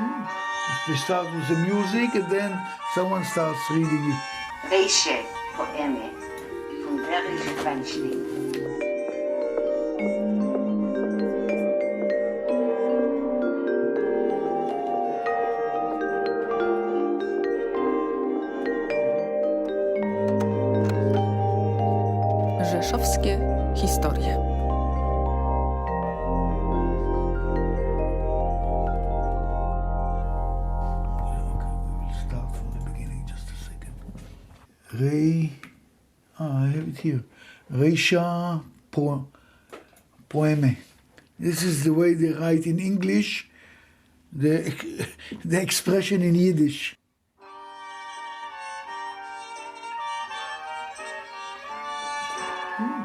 Hmm. They start with the music and then someone starts reading it. Reische Poeme von Erich Weinstein. Reisha po, poeme. This is the way they write in English, the, the expression in Yiddish. Hmm.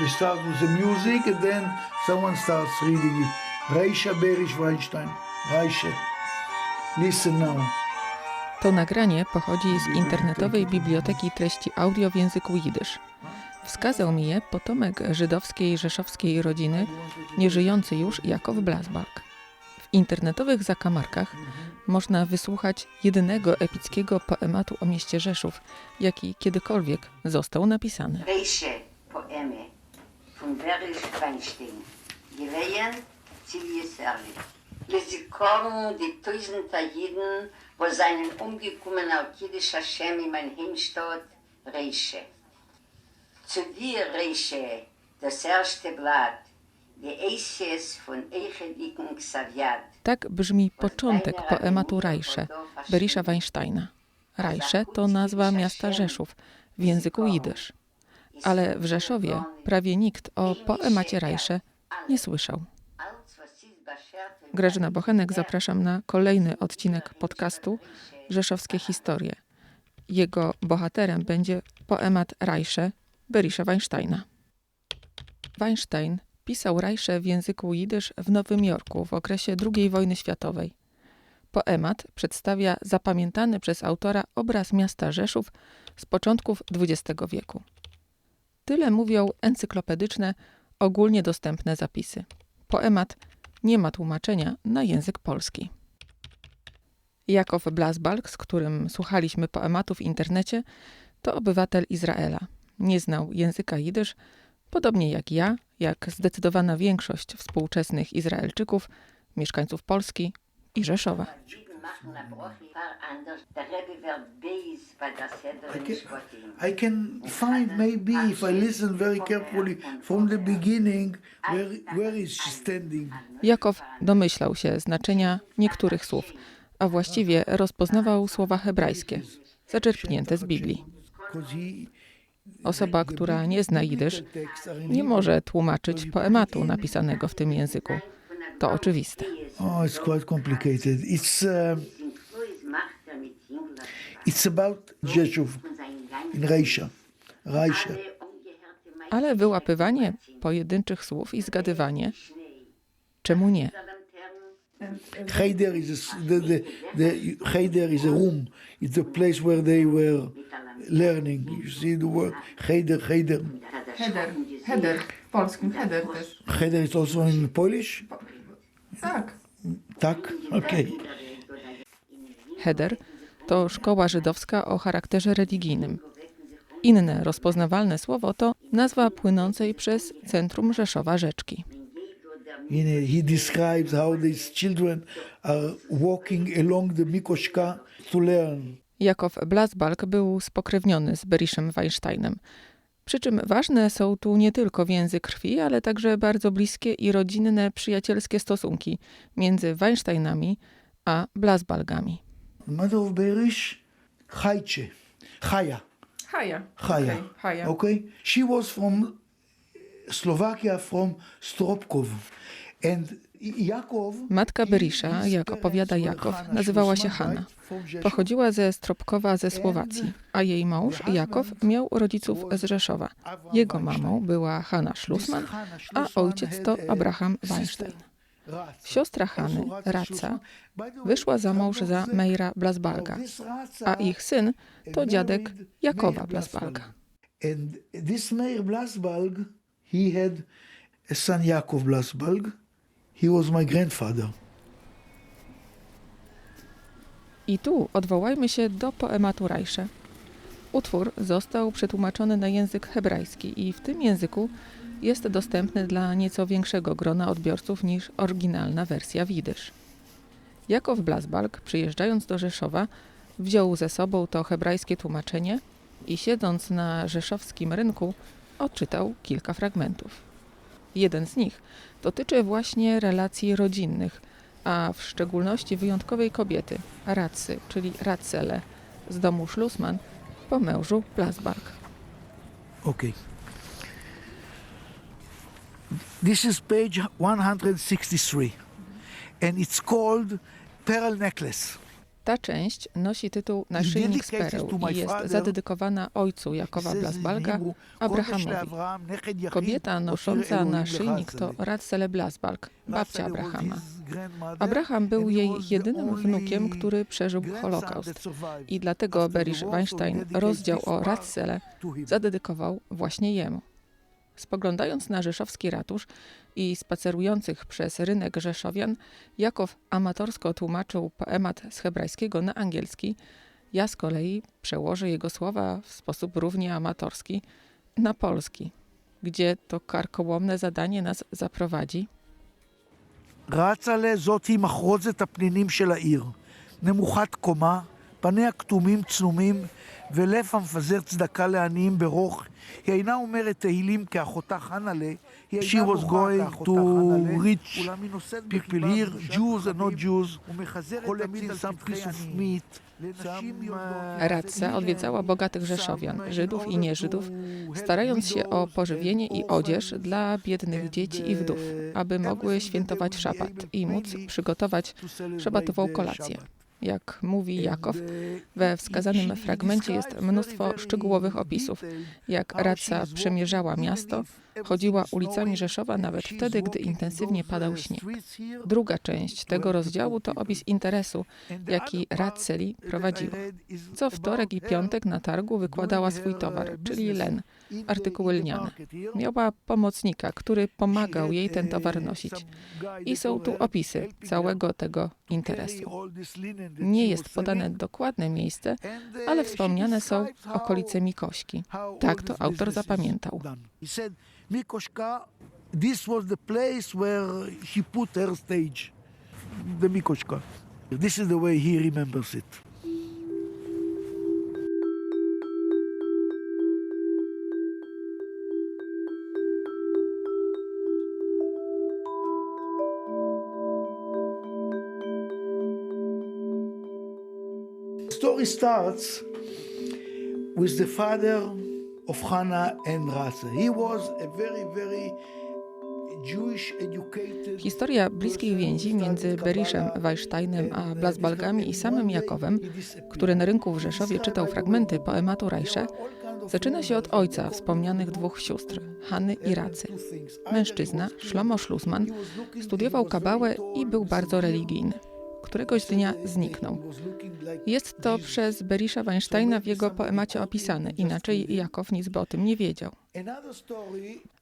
They start with the music and then someone starts reading it. Reisha Berish Weinstein. Reisha. Listen now. To nagranie pochodzi z internetowej biblioteki treści audio w języku jidysz. Wskazał mi je potomek żydowskiej rzeszowskiej rodziny, nieżyjący już Jakow Blasbalg. W internetowych zakamarkach można wysłuchać jedynego epickiego poematu o mieście Rzeszów, jaki kiedykolwiek został napisany. Erich Weinstein. Zu dir, Reische, das erste Blatt. Tak brzmi początek poematu Rajsze, Berisha Weinsteina. Rajsze to nazwa miasta Rzeszów w języku jidysz. Ale w Rzeszowie prawie nikt o poemacie Rajsze nie słyszał. Grażyna Bochenek, zapraszam na kolejny odcinek podcastu Rzeszowskie Historie. Jego bohaterem będzie poemat Rajsze Berisha Weinsteina. Weinstein pisał Rajsze w języku jidysz w Nowym Jorku w okresie II wojny światowej. Poemat przedstawia zapamiętany przez autora obraz miasta Rzeszów z początków XX wieku. Tyle mówią encyklopedyczne, ogólnie dostępne zapisy. Poemat nie ma tłumaczenia na język polski. Jakow Blasbalg, z którym słuchaliśmy poematu w internecie, to obywatel Izraela. Nie znał języka jidysz, podobnie jak ja, jak zdecydowana większość współczesnych Izraelczyków, mieszkańców Polski i Rzeszowa. I can. I can find maybe if I listen very carefully from the beginning where where is she standing. Jakow domyślał się znaczenia niektórych słów, a właściwie rozpoznawał słowa hebrajskie, zaczerpnięte z Biblii. Osoba, która nie zna jidysz, nie może tłumaczyć poematu napisanego w tym języku. To oczywiste. oh it's quite complicated. It's uh, Jüngler it's about in Reisha. Reisha. Ale wyłapywanie pojedynczych słów i zgadywanie, czemu nie? Cheder is a, the, the, the Cheder is a room. It's a place where they were learning. You see the word Cheder, Cheder. Heder, heder, w polskim heder też. Cheder is also in Polish. Tak. Tak? Okay. Heder to szkoła żydowska o charakterze religijnym. Inne rozpoznawalne słowo to nazwa płynącej przez centrum Rzeszowa rzeczki. You know, he describes how these children are walking along the Mikoshka to learn. Jakow Blasbalg był spokrewniony z Beriszem Weinsteinem. Przy czym ważne są tu nie tylko więzy krwi, ale także bardzo bliskie i rodzinne, przyjacielskie stosunki między Weinsteinami a Blasbalgami. The mother of Berish, Chaiche, Chaya, Haja. Chaya. Okej, Haja. Okay, she was from Slovakia, from Stropkov, and. Matka Berisza, jak opowiada Jakow, nazywała się Hanna. Pochodziła ze Stropkowa ze Słowacji, a jej mąż Jakow miał rodziców z Rzeszowa. Jego mamą była Hanna Schlussmann, a ojciec to Abraham Weinstein. Siostra Hany, Raca, wyszła za mąż za Meira Blasbalga, a ich syn to dziadek Jakowa Blasbalga. And this Meir Blasbalg, he had a son Yaakov Blasbalg. He was my grandfather. I tu odwołajmy się do poematu Rajsze. Utwór został przetłumaczony na język hebrajski i w tym języku jest dostępny dla nieco większego grona odbiorców niż oryginalna wersja widysz. Jakow Blasbalg, przyjeżdżając do Rzeszowa, wziął ze sobą to hebrajskie tłumaczenie i siedząc na rzeszowskim rynku, odczytał kilka fragmentów. Jeden z nich dotyczy właśnie relacji rodzinnych, a w szczególności wyjątkowej kobiety, Racy, czyli Racele, z domu Schlussmann po mężu Blasbalg. Okay. This is page 163, and it's called Pearl Necklace. Ta część nosi tytuł Naszyjnik z pereł i jest zadedykowana ojcu Jakowa Blasbalga, Abrahamowi. Kobieta nosząca naszyjnik to Racele Blasbalg, babcia Abrahama. Abraham był jej jedynym wnukiem, który przeżył Holokaust i dlatego Berisz Weinstein rozdział o Ratzele zadedykował właśnie jemu. Spoglądając na rzeszowski ratusz i spacerujących przez rynek Rzeszowian, Jakow amatorsko tłumaczył poemat z hebrajskiego na angielski. Ja z kolei przełożę jego słowa w sposób równie amatorski na polski. Gdzie to karkołomne zadanie nas zaprowadzi? רצה זאתי מחרוזת הפנינים של העיר. נמוכת קומה, פניה כתומים צנומים, ולב המפזר צדקה לעניים ברוך. היא אינה אומרת תהילים כאחותה חנלה. She was going to reach people here, Jews and not Jews, collecting some piece of meat. Radca odwiedzała bogatych Rzeszowian, Żydów i nieżydów, starając się o pożywienie i odzież dla biednych dzieci i wdów, aby mogły świętować szabat i móc przygotować szabatową kolację. Jak mówi Jakow, we wskazanym fragmencie jest mnóstwo szczegółowych opisów, jak Raca przemierzała miasto, chodziła ulicami Rzeszowa nawet wtedy, gdy intensywnie padał śnieg. Druga część tego rozdziału to opis interesu, jaki Raceli prowadziła. Co wtorek i piątek na targu wykładała swój towar, czyli len, artykuły lniane. Miała pomocnika, który pomagał jej ten towar nosić. I są tu opisy całego tego interesu. Nie jest podane dokładne miejsce, ale wspomniane są okolice Mikośki. Tak to autor zapamiętał. Mikoshka, this was the place where he put her stage, the Mikoshka. This is the way he remembers it. Story starts with the father of Hannah and. He was a very, very. Historia bliskiej więzi między Beriszem Weinsteinem a Blasbalgami i samym Jakowem, który na rynku w Rzeszowie czytał fragmenty poematu Rajsze, zaczyna się od ojca wspomnianych dwóch sióstr, Hanny i Racy. Mężczyzna, Szlomo Schlussmann, studiował kabałę i był bardzo religijny. Któregoś dnia zniknął. Jest to przez Berisza Weinsteina w jego poemacie opisane, inaczej Jakow nic by o tym nie wiedział.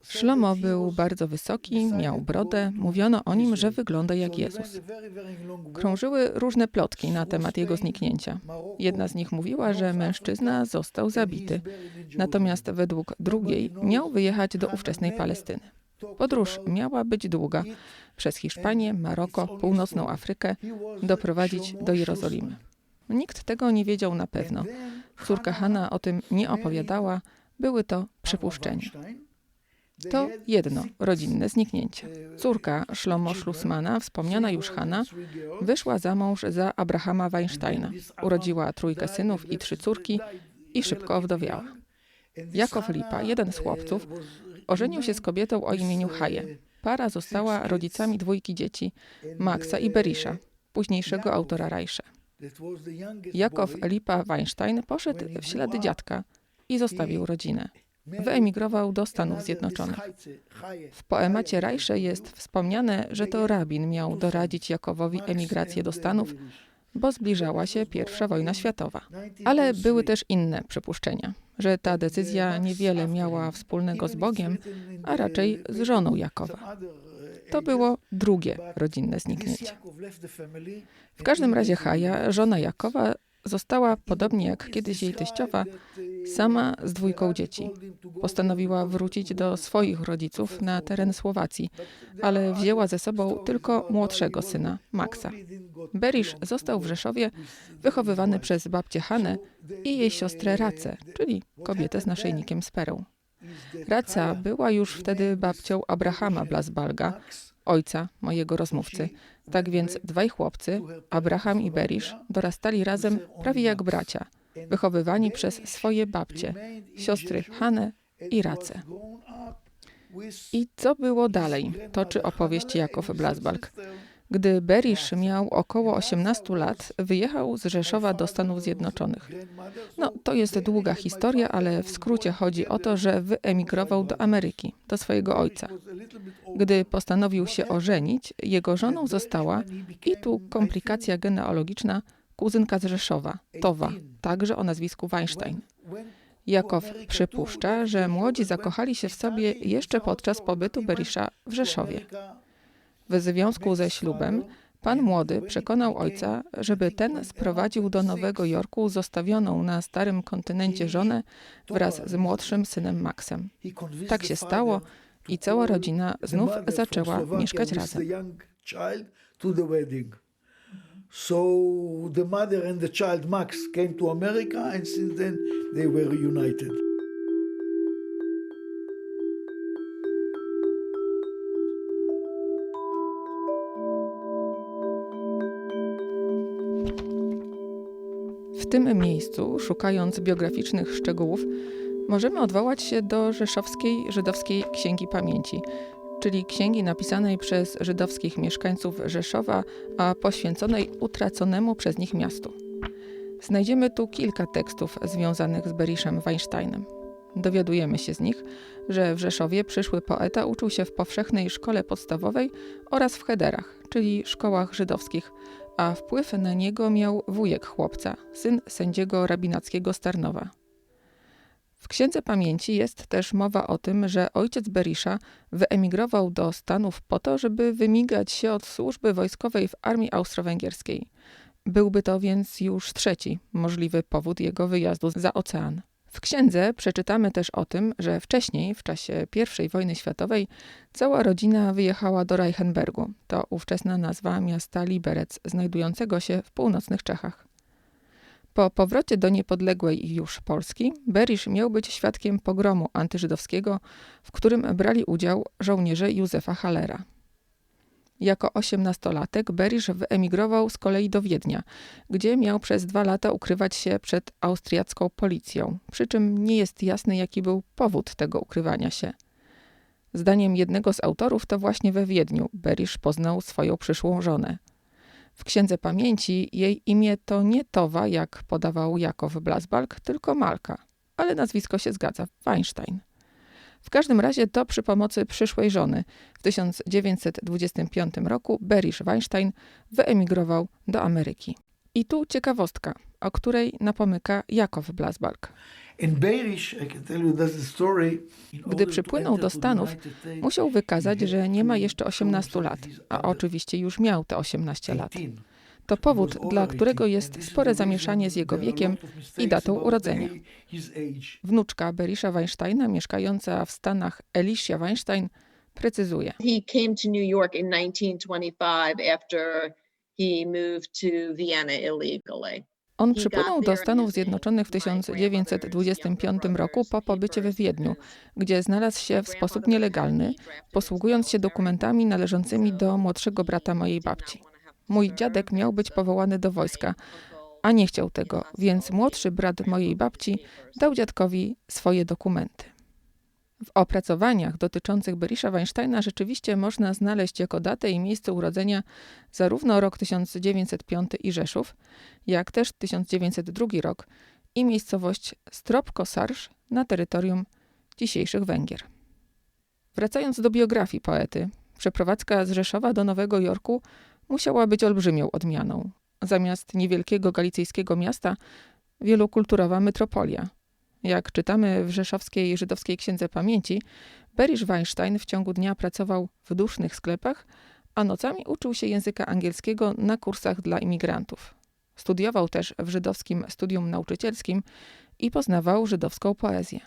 Szlomo był bardzo wysoki, miał brodę, mówiono o nim, że wygląda jak Jezus. Krążyły różne plotki na temat jego zniknięcia. Jedna z nich mówiła, że mężczyzna został zabity, natomiast według drugiej miał wyjechać do ówczesnej Palestyny. Podróż miała być długa przez Hiszpanię, Maroko, północną Afrykę, doprowadzić do Jerozolimy. Nikt tego nie wiedział na pewno. Córka Hanna o tym nie opowiadała, były to przypuszczenia. To jedno rodzinne zniknięcie. Córka Szlomo Schlussmana, wspomniana już Hanna, wyszła za mąż za Abrahama Weinsteina. Urodziła trójkę synów i trzy córki i szybko owdowiała. Jakow Lipa, jeden z chłopców, ożenił się z kobietą o imieniu Haje. Para została rodzicami dwójki dzieci, Maxa i Berisha, późniejszego autora Rajsze. Jakow Lipa Weinstein poszedł w ślady dziadka i zostawił rodzinę. Wyemigrował do Stanów Zjednoczonych. W poemacie Rajsze jest wspomniane, że to rabin miał doradzić Jakowowi emigrację do Stanów, bo zbliżała się I wojna światowa. Ale były też inne przypuszczenia, że ta decyzja niewiele miała wspólnego z Bogiem, a raczej z żoną Jakowa. To było drugie rodzinne zniknięcie. W każdym razie Haja, żona Jakowa, została, podobnie jak kiedyś jej teściowa, sama z dwójką dzieci. Postanowiła wrócić do swoich rodziców na teren Słowacji, ale wzięła ze sobą tylko młodszego syna, Maxa. Berisz został w Rzeszowie wychowywany przez babcię Hanę i jej siostrę Racę, czyli kobietę z naszyjnikiem z perą. Raca była już wtedy babcią Abrahama Blasbalga, ojca mojego rozmówcy. Tak więc dwaj chłopcy, Abraham i Berisz, dorastali razem prawie jak bracia, wychowywani przez swoje babcie, siostry Hanę i Racę. I co było dalej, toczy opowieść Jakow Blasbalg. Gdy Berisz miał około 18 lat, wyjechał z Rzeszowa do Stanów Zjednoczonych. No, to jest długa historia, ale w skrócie chodzi o to, że wyemigrował do Ameryki, do swojego ojca. Gdy postanowił się ożenić, jego żoną została, i tu komplikacja genealogiczna, kuzynka z Rzeszowa, Towa, także o nazwisku Weinstein. Jakow przypuszcza, że młodzi zakochali się w sobie jeszcze podczas pobytu Berisza w Rzeszowie. W związku ze ślubem pan młody przekonał ojca, żeby ten sprowadził do Nowego Jorku zostawioną na starym kontynencie żonę wraz z młodszym synem Maxem. Tak się stało i cała rodzina znów zaczęła mieszkać razem. So the mother and the child Max came to America and since then they were reunited. Tym miejscu, szukając biograficznych szczegółów, możemy odwołać się do Rzeszowskiej Żydowskiej Księgi Pamięci, czyli księgi napisanej przez żydowskich mieszkańców Rzeszowa, a poświęconej utraconemu przez nich miastu. Znajdziemy tu kilka tekstów związanych z Beriszem Weinsteinem. Dowiadujemy się z nich, że w Rzeszowie przyszły poeta uczył się w powszechnej szkole podstawowej oraz w Hederach, czyli szkołach żydowskich, a wpływ na niego miał wujek chłopca, syn sędziego rabinackiego Starnowa. W Księdze Pamięci jest też mowa o tym, że ojciec Berisza wyemigrował do Stanów po to, żeby wymigać się od służby wojskowej w armii austro-węgierskiej. Byłby to więc już trzeci możliwy powód jego wyjazdu za ocean. W księdze przeczytamy też o tym, że wcześniej, w czasie I wojny światowej, cała rodzina wyjechała do Reichenbergu. To ówczesna nazwa miasta Liberec, znajdującego się w północnych Czechach. Po powrocie do niepodległej już Polski, Berisz miał być świadkiem pogromu antyżydowskiego, w którym brali udział żołnierze Józefa Hallera. Jako osiemnastolatek Berisz wyemigrował z kolei do Wiednia, gdzie miał przez dwa lata ukrywać się przed austriacką policją, przy czym nie jest jasny, jaki był powód tego ukrywania się. Zdaniem jednego z autorów to właśnie we Wiedniu Berisz poznał swoją przyszłą żonę. W Księdze Pamięci jej imię to nie Towa, jak podawał Jakow Blasbalg, tylko Malka, ale nazwisko się zgadza, Weinstein. W każdym razie to przy pomocy przyszłej żony. W 1925 roku Berisz Weinstein wyemigrował do Ameryki. I tu ciekawostka, o której napomyka Jakow Blasbalg. Gdy przypłynął do Stanów, musiał wykazać, że nie ma jeszcze 18 lat, a oczywiście już miał te 18 lat. To powód, dla którego jest spore zamieszanie z jego wiekiem i datą urodzenia. Wnuczka Berisha Weinsteina, mieszkająca w Stanach Alicia Weinstein, precyzuje. He came to New York in 1925 after he moved to Vienna illegally. On przypłynął do Stanów Zjednoczonych w 1925 roku po pobycie we Wiedniu, gdzie znalazł się w sposób nielegalny, posługując się dokumentami należącymi do młodszego brata mojej babci. Mój dziadek miał być powołany do wojska, a nie chciał tego, więc młodszy brat mojej babci dał dziadkowi swoje dokumenty. W opracowaniach dotyczących Berisha Weinsteina rzeczywiście można znaleźć jako datę i miejsce urodzenia zarówno rok 1905 i Rzeszów, jak też 1902 rok i miejscowość Stropkosarsz na terytorium dzisiejszych Węgier. Wracając do biografii poety, przeprowadzka z Rzeszowa do Nowego Jorku musiała być olbrzymią odmianą. Zamiast niewielkiego galicyjskiego miasta, wielokulturowa metropolia. Jak czytamy w rzeszowskiej żydowskiej księdze pamięci, Berisz Weinstein w ciągu dnia pracował w dusznych sklepach, a nocami uczył się języka angielskiego na kursach dla imigrantów. Studiował też w żydowskim studium nauczycielskim i poznawał żydowską poezję.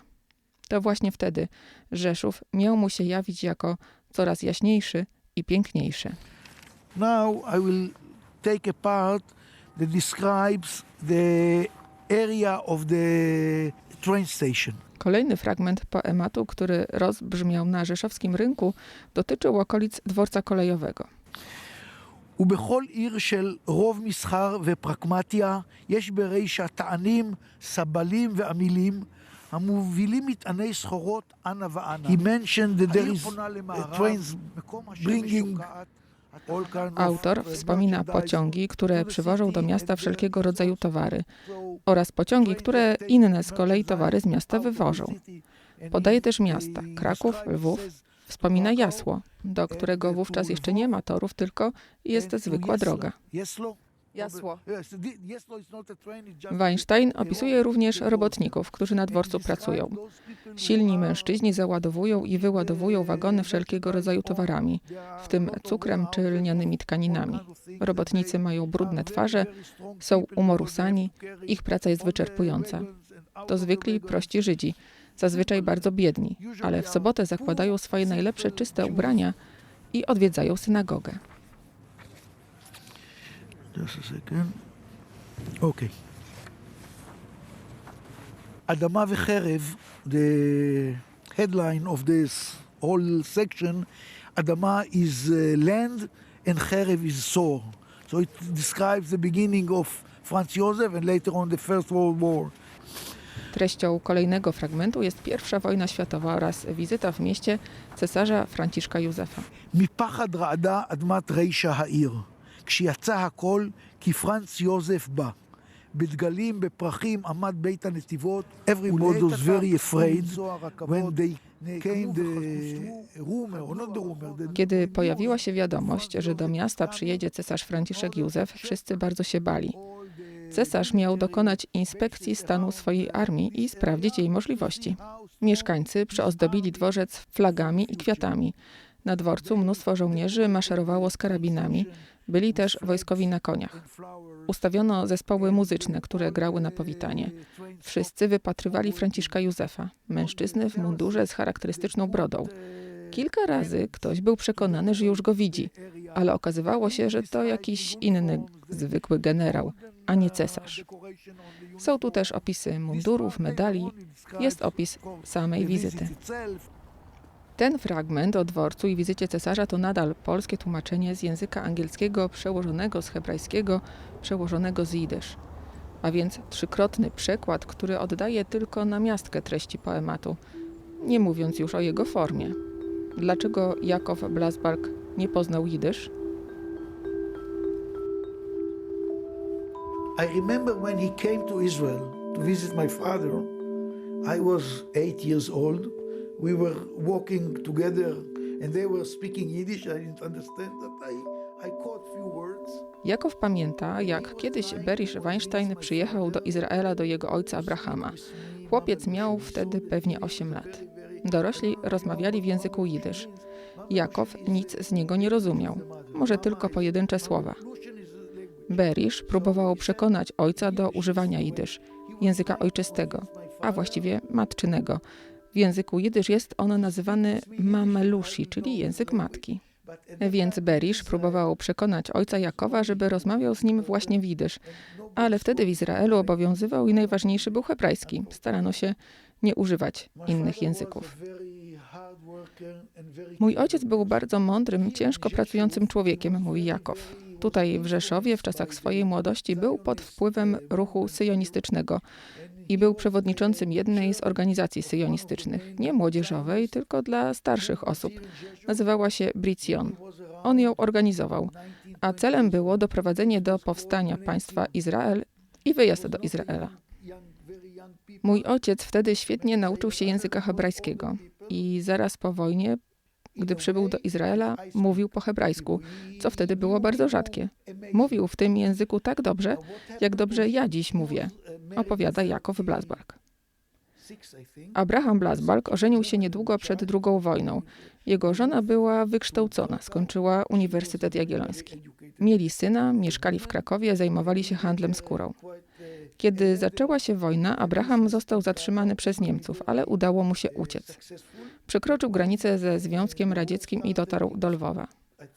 To właśnie wtedy Rzeszów miał mu się jawić jako coraz jaśniejszy i piękniejszy. Now I will take a part that describes the area of the train station. Kolejny fragment poematu, który rozbrzmiał na rzeszowskim rynku, dotyczył okolic dworca kolejowego. ובכל עיר של רוב מסחר ופרקמטיה יש ברישה טענים, סבלים ועמילים המובילים מטעני סחורות אנה ואנה. He mentioned that there is uh, trains bringing all kind of Autor wspomina pociągi, które przywożą do miasta wszelkiego rodzaju towary oraz pociągi, które inne z kolei towary z miasta wywożą. Podaje też miasta Kraków, Lwów, Wspomina Jasło, do którego wówczas jeszcze nie ma torów, tylko jest zwykła droga. Jasło? Weinstein opisuje również robotników, którzy na dworcu pracują. Silni mężczyźni załadowują i wyładowują wagony wszelkiego rodzaju towarami, w tym cukrem czy lnianymi tkaninami. Robotnicy mają brudne twarze, są umorusani, ich praca jest wyczerpująca. To zwykli, prości Żydzi, zazwyczaj bardzo biedni, ale w sobotę zakładają swoje najlepsze czyste ubrania i odwiedzają synagogę. Just a second. אוקיי. אדמה וחרב, the headline of this whole section, אדמה is uh, land and חרב is sword. So it describes the beginning of Franz Josef and later on the First World War. Treścią kolejnego fragmentu jest pierwsza wojna światowa oraz wizyta w mieście cesarza Franciszka Józefa. מפחד רעדה אדמת רישה העיר. כשיצא הכל, כי פרנץ יוזף בא. בדגלים, בפרחים, עמד בית הנתיבות. Everybody was very afraid when they came the rumor, or not the rumor, the Kiedy pojawiła się wiadomość, że do miasta przyjedzie cesarz Franciszek Józef, wszyscy bardzo się bali. Cesarz miał dokonać inspekcji stanu swojej armii i sprawdzić jej możliwości. Mieszkańcy przyozdobili dworzec flagami i kwiatami. Na dworcu mnóstwo żołnierzy maszerowało z karabinami. Byli też wojskowi na koniach. Ustawiono zespoły muzyczne, które grały na powitanie. Wszyscy wypatrywali Franciszka Józefa, mężczyzny w mundurze z charakterystyczną brodą. Kilka razy ktoś był przekonany, że już go widzi, ale okazywało się, że to jakiś inny, zwykły generał, a nie cesarz. Są tu też opisy mundurów, medali, jest opis samej wizyty. Ten fragment o dworcu i wizycie cesarza to nadal polskie tłumaczenie z języka angielskiego przełożonego z hebrajskiego, przełożonego z jidysz. A więc trzykrotny przekład, który oddaje tylko namiastkę treści poematu, nie mówiąc już o jego formie. Dlaczego Jakow Blasbark nie poznał jidysz? I remember when he came to Israel to visit my father. I was eight years old. We were walking together and they were speaking Yiddish. I didn't understand that. I, I caught few words. Jakow pamięta, jak kiedyś Berisz Weinstein przyjechał do Izraela do jego ojca Abrahama. Chłopiec miał wtedy pewnie 8 lat. Dorośli rozmawiali w języku jidysz. Jakow nic z niego nie rozumiał, może tylko pojedyncze słowa. Berisz próbował przekonać ojca do używania jidysz, języka ojczystego, a właściwie matczynego. W języku jidysz jest on nazywany mamelushi, czyli język matki. Więc Berisz próbował przekonać ojca Jakowa, żeby rozmawiał z nim właśnie w jidysz, ale wtedy w Izraelu obowiązywał i najważniejszy był hebrajski. Starano się nie używać innych języków. Mój ojciec był bardzo mądrym, ciężko pracującym człowiekiem, mówi Jakow. Tutaj w Rzeszowie w czasach swojej młodości był pod wpływem ruchu syjonistycznego i był przewodniczącym jednej z organizacji syjonistycznych, nie młodzieżowej, tylko dla starszych osób. Nazywała się Bricjon. On ją organizował, a celem było doprowadzenie do powstania państwa Izrael i wyjazd do Izraela. Mój ojciec wtedy świetnie nauczył się języka hebrajskiego i zaraz po wojnie, gdy przybył do Izraela, mówił po hebrajsku, co wtedy było bardzo rzadkie. Mówił w tym języku tak dobrze, jak dobrze ja dziś mówię, opowiada Jakow Blasbark. Abraham Blasbalg ożenił się niedługo przed II wojną. Jego żona była wykształcona, skończyła Uniwersytet Jagielloński. Mieli syna, mieszkali w Krakowie, zajmowali się handlem skórą. Kiedy zaczęła się wojna, Abraham został zatrzymany przez Niemców, ale udało mu się uciec. Przekroczył granicę ze Związkiem Radzieckim i dotarł do Lwowa.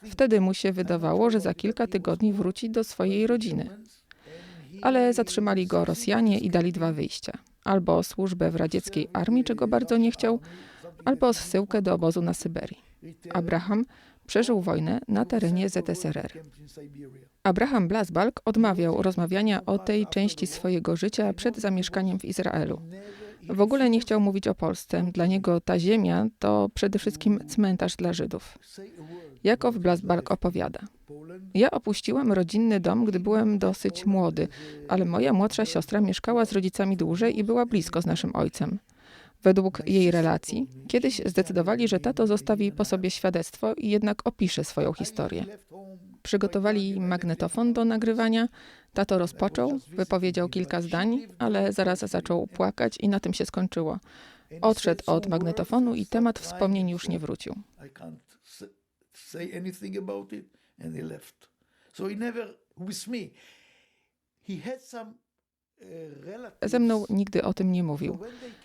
Wtedy mu się wydawało, że za kilka tygodni wróci do swojej rodziny. Ale zatrzymali go Rosjanie i dali dwa wyjścia. Albo służbę w radzieckiej armii, czego bardzo nie chciał, albo zsyłkę do obozu na Syberii. Abraham przeżył wojnę na terenie ZSRR. Abraham Blasbalg odmawiał rozmawiania o tej części swojego życia przed zamieszkaniem w Izraelu. W ogóle nie chciał mówić o Polsce. Dla niego ta ziemia to przede wszystkim cmentarz dla Żydów. Jakow Blasbalg opowiada. Ja opuściłam rodzinny dom, gdy byłem dosyć młody, ale moja młodsza siostra mieszkała z rodzicami dłużej i była blisko z naszym ojcem. Według jej relacji, kiedyś zdecydowali, że tato zostawi po sobie świadectwo i jednak opisze swoją historię. Przygotowali magnetofon do nagrywania. Tato rozpoczął, wypowiedział kilka zdań, ale zaraz zaczął płakać i na tym się skończyło. Odszedł od magnetofonu i temat wspomnień już nie wrócił. Say anything about it, and he left. So he never with me. He had some uh. Ze mną nigdy o tym nie mówił.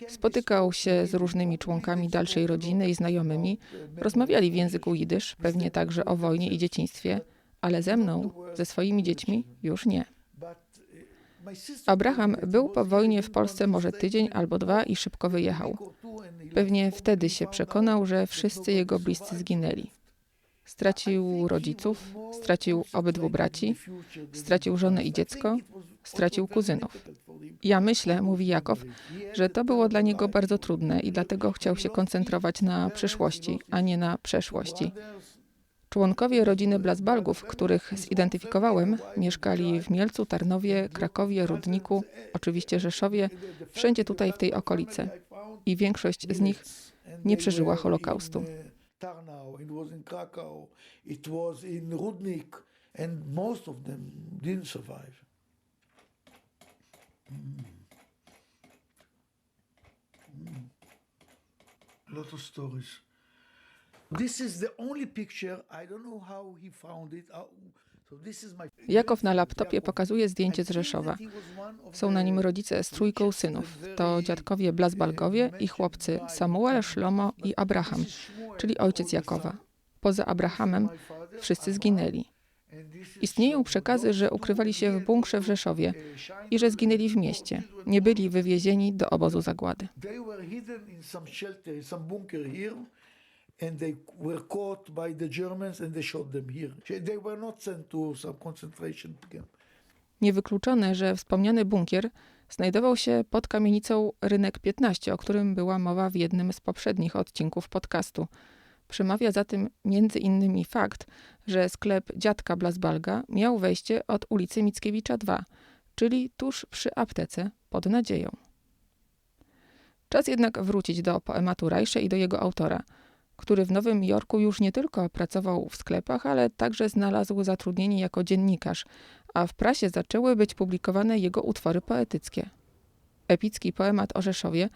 Spotykał się z różnymi członkami dalszej rodziny i znajomymi. Rozmawiali w języku jidysz, pewnie także o wojnie i dzieciństwie, ale ze mną, ze swoimi dziećmi już nie. uh, Abraham był po wojnie w Polsce może tydzień albo dwa i szybko wyjechał. Pewnie wtedy się przekonał, że wszyscy jego bliscy zginęli. Stracił rodziców, stracił obydwu braci, stracił żonę i dziecko, stracił kuzynów. Ja myślę, mówi Jakow, że to było dla niego bardzo trudne i dlatego chciał się koncentrować na przyszłości, a nie na przeszłości. Członkowie rodziny Blasbalgów, których zidentyfikowałem, mieszkali w Mielcu, Tarnowie, Krakowie, Rudniku, oczywiście Rzeszowie, wszędzie tutaj w tej okolicy. I większość z nich nie przeżyła Holokaustu. Tarnau, it was in Krakow, it was in Rudnik, and most of them didn't survive. Mm. Mm. Lot of stories. This is the only picture. I don't know how he found it. So this is my Jakow na laptopie pokazuje zdjęcie z Rzeszowa. Są na nim rodzice z trójką synów. To dziadkowie Blasbalgowie i chłopcy Samuel, Szlomo i Abraham, czyli ojciec Jakowa. Poza Abrahamem wszyscy zginęli. Istnieją przekazy, że ukrywali się w bunkrze w Rzeszowie i że zginęli w mieście. Nie byli wywiezieni do obozu zagłady. They were hidden in some shelter, in some bunker here, and they were caught by the Germans and they shot them here. They were not sent to some concentration camp. Niewykluczone, że wspomniany bunkier znajdował się pod kamienicą Rynek 15, o którym była mowa w jednym z poprzednich odcinków podcastu. Przemawia za tym między innymi fakt, że sklep dziadka Blasbalga miał wejście od ulicy Mickiewicza 2, czyli tuż przy aptece pod nadzieją. Czas jednak wrócić do poematu Rajsze i do jego autora, który w Nowym Jorku już nie tylko pracował w sklepach, ale także znalazł zatrudnienie jako dziennikarz, a w prasie zaczęły być publikowane jego utwory poetyckie. Epicki poemat o Rzeszowie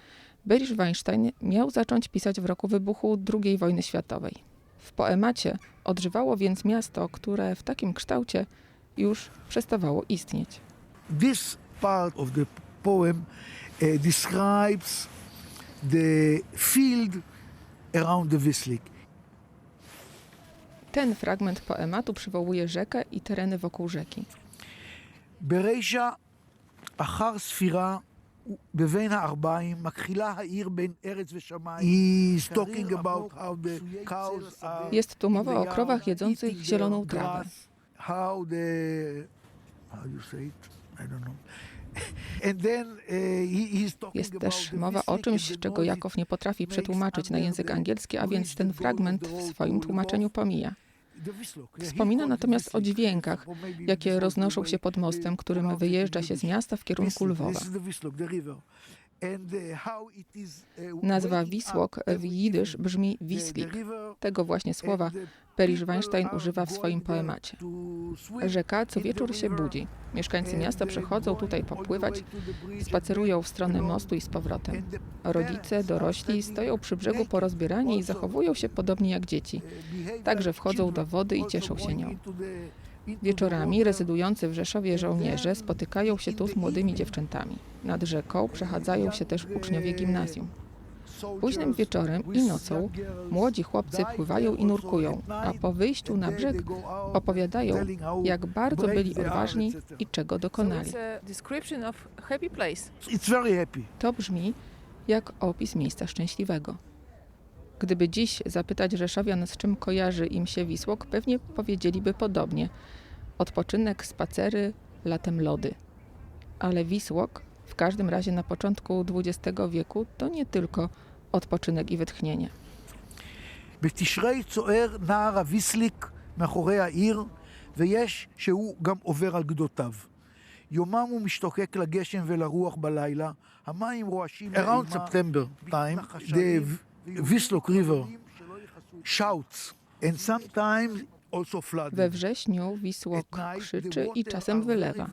Berisz Weinstein miał zacząć pisać w roku wybuchu II wojny światowej. W poemacie odżywało więc miasto, które w takim kształcie już przestawało istnieć. This part of the poem uh, describes the field around the Wislik. Ten fragment poematu przywołuje rzekę i tereny wokół rzeki. ברישא, אחר ספירה בבין הארבעים, מתחילה העיר בין ארץ ושמיים. He's talking about how the cows are Jest tu in mowa the o yard krowach jedzących eating zieloną the trawę. grass, How the... How you say it? I don't know. Talking Jest też mowa o czymś, czego Jakow nie potrafi przetłumaczyć na język angielski, a więc ten fragment w swoim tłumaczeniu pomija. Wspomina natomiast o dźwiękach, jakie roznoszą się pod mostem, którym wyjeżdża się z miasta w kierunku Lwowa. Uh, uh, Nazwa Wisłok w jidysz brzmi Wislik. Tego właśnie słowa Perisz Weinstein używa w swoim poemacie. Rzeka co wieczór się budzi. Mieszkańcy miasta przychodzą tutaj popływać, spacerują w stronę mostu i z powrotem. Rodzice, dorośli stoją przy brzegu porozbierani i zachowują się podobnie jak dzieci. uh, Także wchodzą do wody i cieszą się nią. Wieczorami rezydujący w Rzeszowie żołnierze spotykają się tu z młodymi dziewczętami. Nad rzeką przechadzają się też uczniowie gimnazjum. Późnym wieczorem i nocą młodzi chłopcy pływają i nurkują, a po wyjściu na brzeg opowiadają, jak bardzo byli odważni i czego dokonali. To brzmi jak opis miejsca szczęśliwego. Gdyby dziś zapytać Rzeszowian, z czym kojarzy im się Wisłok, pewnie powiedzieliby podobnie. Odpoczynek, spacery, latem lody. Ale Wisłok, w każdym razie na początku XX wieku, to nie tylko odpoczynek i wytchnienie. בתשרי צוער נהר הוויסליק מאחורי העיר, ויש שהוא גם עובר על גדותיו. יומם הוא משתוקק לגשם ולרוח בלילה, המים רועשים Around September time, the Wislok River shouts, and sometimes. We wrześniu Wisłok krzyczy i czasem wylewa.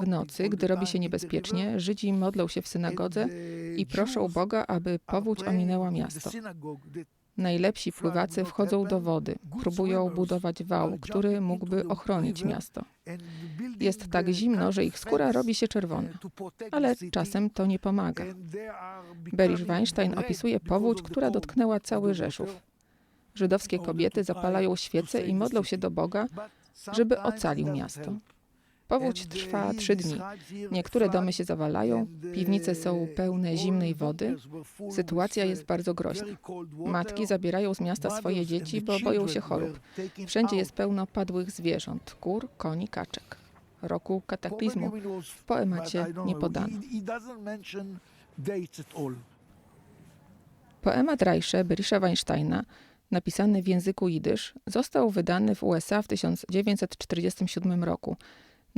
W nocy, gdy robi się niebezpiecznie, Żydzi modlą się w synagodze i proszą Boga, aby powódź ominęła miasto. Najlepsi pływacy wchodzą do wody, próbują budować wał, który mógłby ochronić miasto. Jest tak zimno, że ich skóra robi się czerwona, ale czasem to nie pomaga. Berisz Weinstein opisuje powódź, która dotknęła cały Rzeszów. Żydowskie kobiety zapalają świece i modlą się do Boga, żeby ocalił miasto. Powódź trwa trzy dni. Niektóre domy się zawalają, piwnice są pełne zimnej wody. Sytuacja jest bardzo groźna. Matki zabierają z miasta swoje dzieci, bo boją się chorób. Wszędzie jest pełno padłych zwierząt, kur, koni, kaczek. Roku kataklizmu w poemacie nie podano. Poemat Rajsze Berisha Weinsteina, napisany w języku jidysz, został wydany w USA w 1947 roku.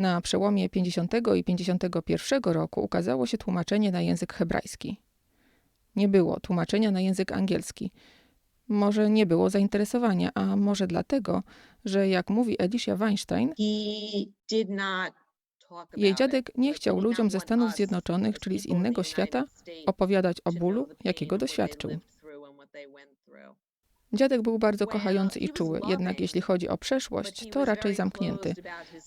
Na przełomie 50 i 51 roku ukazało się tłumaczenie na język hebrajski. Nie było tłumaczenia na język angielski. Może nie było zainteresowania, a może dlatego, że jak mówi Elisha Weinstein, jej dziadek nie chciał ludziom ze Stanów Zjednoczonych, czyli z innego świata, opowiadać o bólu, jakiego doświadczył. Dziadek był bardzo kochający i czuły, jednak jeśli chodzi o przeszłość, to raczej zamknięty.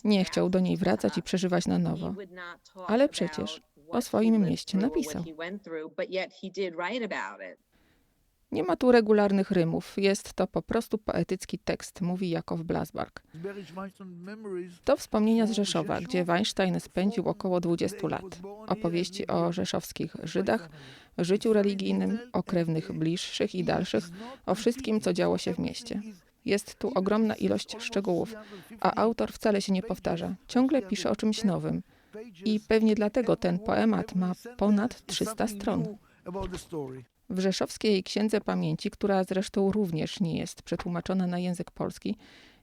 Nie chciał do niej wracać i przeżywać na nowo. Ale przecież o swoim mieście napisał. Nie ma tu regularnych rymów, jest to po prostu poetycki tekst, mówi Jakow Blasbark. To wspomnienia z Rzeszowa, gdzie Weinstein spędził około 20 lat. Opowieści o rzeszowskich Żydach, życiu religijnym, o krewnych bliższych i dalszych, o wszystkim, co działo się w mieście. Jest tu ogromna ilość szczegółów, a autor wcale się nie powtarza. Ciągle pisze o czymś nowym. I pewnie dlatego ten poemat ma ponad 300 stron. W Rzeszowskiej Księdze Pamięci, która zresztą również nie jest przetłumaczona na język polski,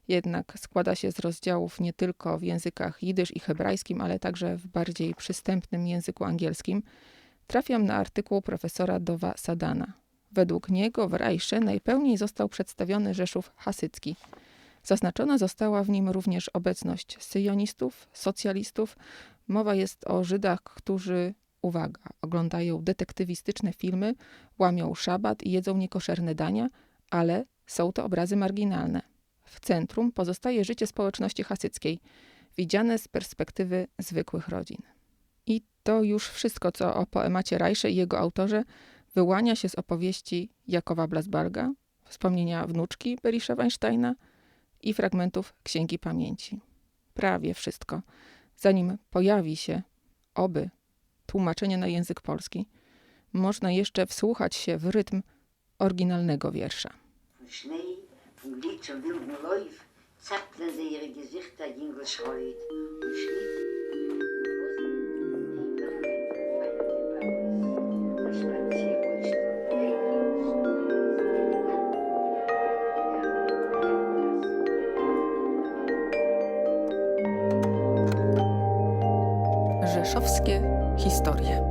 jednak składa się z rozdziałów nie tylko w językach jidysz i hebrajskim, ale także w bardziej przystępnym języku angielskim, trafiam na artykuł profesora Dowa Sadana. Według niego w Rajsze najpełniej został przedstawiony Rzeszów hasycki. Zaznaczona została w nim również obecność syjonistów, socjalistów. Mowa jest o Żydach, którzy uwaga, oglądają detektywistyczne filmy, łamią szabat i jedzą niekoszerne dania, ale są to obrazy marginalne. W centrum pozostaje życie społeczności hasyckiej, widziane z perspektywy zwykłych rodzin. I to już wszystko, co o poemacie Rajsze i jego autorze wyłania się z opowieści Jakowa Blasbarga, wspomnienia wnuczki Berisha Weinsteina i fragmentów Księgi Pamięci. Prawie wszystko. Zanim pojawi się, oby, tłumaczenie na język polski, można jeszcze wsłuchać się w rytm oryginalnego wiersza. Von Schnee, vom